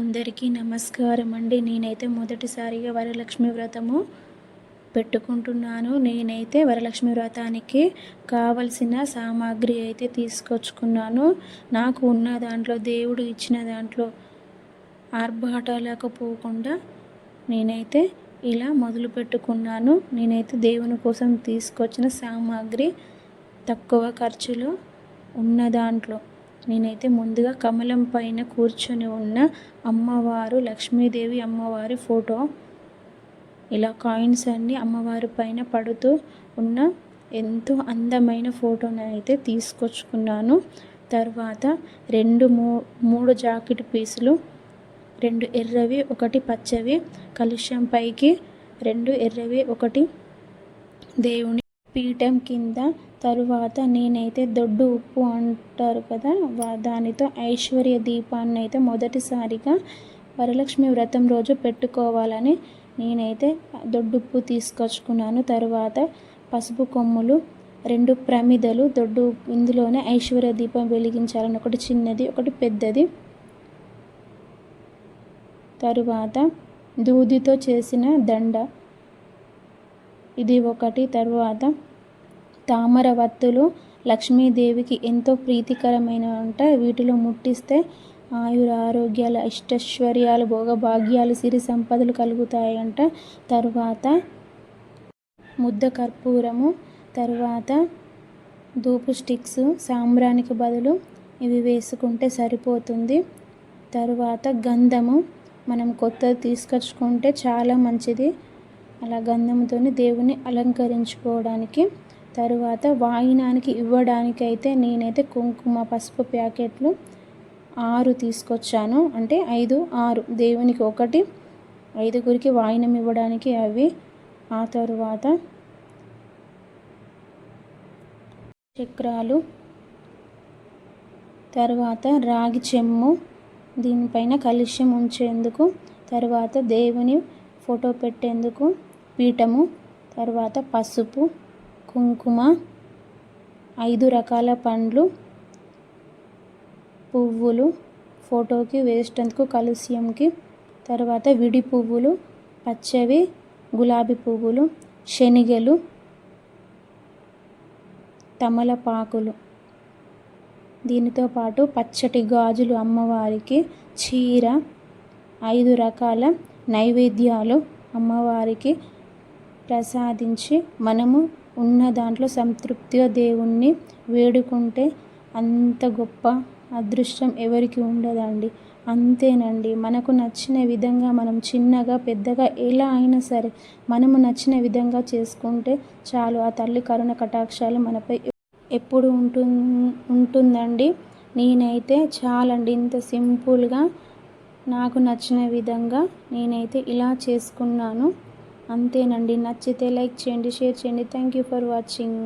అందరికీ నమస్కారం అండి నేనైతే మొదటిసారిగా వరలక్ష్మి వ్రతము పెట్టుకుంటున్నాను. నేనైతే వరలక్ష్మి వ్రతానికి కావలసిన సామాగ్రి అయితే తీసుకొచ్చుకున్నాను. నాకు ఉన్న దాంట్లో దేవుడు ఇచ్చిన దాంట్లో ఆర్భాటాలకు పోకుండా నేనైతే ఇలా మొదలు పెట్టుకున్నాను. నేనైతే దేవుని కోసం తీసుకొచ్చిన సామాగ్రి తక్కువ ఖర్చులో ఉన్న దాంట్లో. నేనైతే ముందుగా కమలం పైన కూర్చొని ఉన్న అమ్మవారు లక్ష్మీదేవి అమ్మవారి ఫోటో ఇలా కాయిన్స్ అన్నీ అమ్మవారి పైన పడుతూ ఉన్న ఎంతో అందమైన ఫోటోని అయితే తీసుకొచ్చుకున్నాను. తర్వాత రెండు మూ మూడు జాకెట్ పీసులు రెండు ఎర్రవి ఒకటి పచ్చవి కలుష్యం పైకి రెండు ఎర్రవి ఒకటి దేవుని పీఠం కింద తరువాత నేనైతే దొడ్డు ఉప్పు అంటారు కదా దానితో ఐశ్వర్య దీపాన్ని అయితే మొదటిసారిగా వరలక్ష్మి వ్రతం రోజు పెట్టుకోవాలని నేనైతే దొడ్డుప్పు తీసుకొచ్చుకున్నాను. తరువాత పసుపు కొమ్ములు రెండు ప్రమిదలు దొడ్డు ఇందులోనే ఐశ్వర్య దీపం వెలిగించాలని ఒకటి చిన్నది ఒకటి పెద్దది. తరువాత దూదితో చేసిన దండ ఇది ఒకటి. తరువాత తామర వత్తులు లక్ష్మీదేవికి ఎంతో ప్రీతికరమైన అంట వీటిలో ముట్టిస్తే ఆయుర ఆరోగ్యాలు ఇష్టశ్వర్యాలు భోగభాగ్యాలు సిరి సంపదలు కలుగుతాయంట. తరువాత ముద్ద కర్పూరము తరువాత దూపు స్టిక్స్ సాంబ్రానికి బదులు ఇవి వేసుకుంటే సరిపోతుంది. తరువాత గంధము మనం కొత్తది తీసుకొచ్చుకుంటే చాలా మంచిది. అలా గంధంతో దేవుని అలంకరించుకోవడానికి తరువాత వాయినానికి ఇవ్వడానికి అయితే నేనైతే కుంకుమ పసుపు ప్యాకెట్లు ఆరు తీసుకొచ్చాను. అంటే ఐదు ఆరు. దేవునికి ఒకటి ఐదుగురికి వాయినం ఇవ్వడానికి అవి. ఆ తరువాత చక్రాలు తర్వాత రాగి చెమ్ము దీనిపైన కలుష్యం ఉంచేందుకు తర్వాత దేవుని ఫోటో పెట్టేందుకు పీఠము తర్వాత పసుపు కుంకుమ ఐదు రకాల పండ్లు పువ్వులు ఫోటోకి వేసేందుకు కలుష్యంకి తర్వాత విడి పువ్వులు పచ్చవి గులాబీ పువ్వులు శనిగలు తమలపాకులు. దీనితో పాటు పచ్చటి గాజులు అమ్మవారికి చీర ఐదు రకాల నైవేద్యాలు అమ్మవారికి ప్రసాదించి మనము ఉన్న దాంట్లో సంతృప్తిగా దేవుణ్ణి వేడుకుంటే అంత గొప్ప అదృష్టం ఎవరికి ఉండదండి. అంతేనండి. మనకు నచ్చిన విధంగా మనం చిన్నగా పెద్దగా ఎలా అయినా సరే మనము నచ్చిన విధంగా చేసుకుంటే చాలు. ఆ తల్లి కరుణ కటాక్షాలు మనపై ఎప్పుడు ఉంటు ఉంటుందండి. నేనైతే చాలండి. ఇంత సింపుల్గా నాకు నచ్చిన విధంగా నేనైతే ఇలా చేసుకున్నాను. అంతేనండి. నచ్చితే లైక్ చేయండి షేర్ చేయండి. Thank you for watching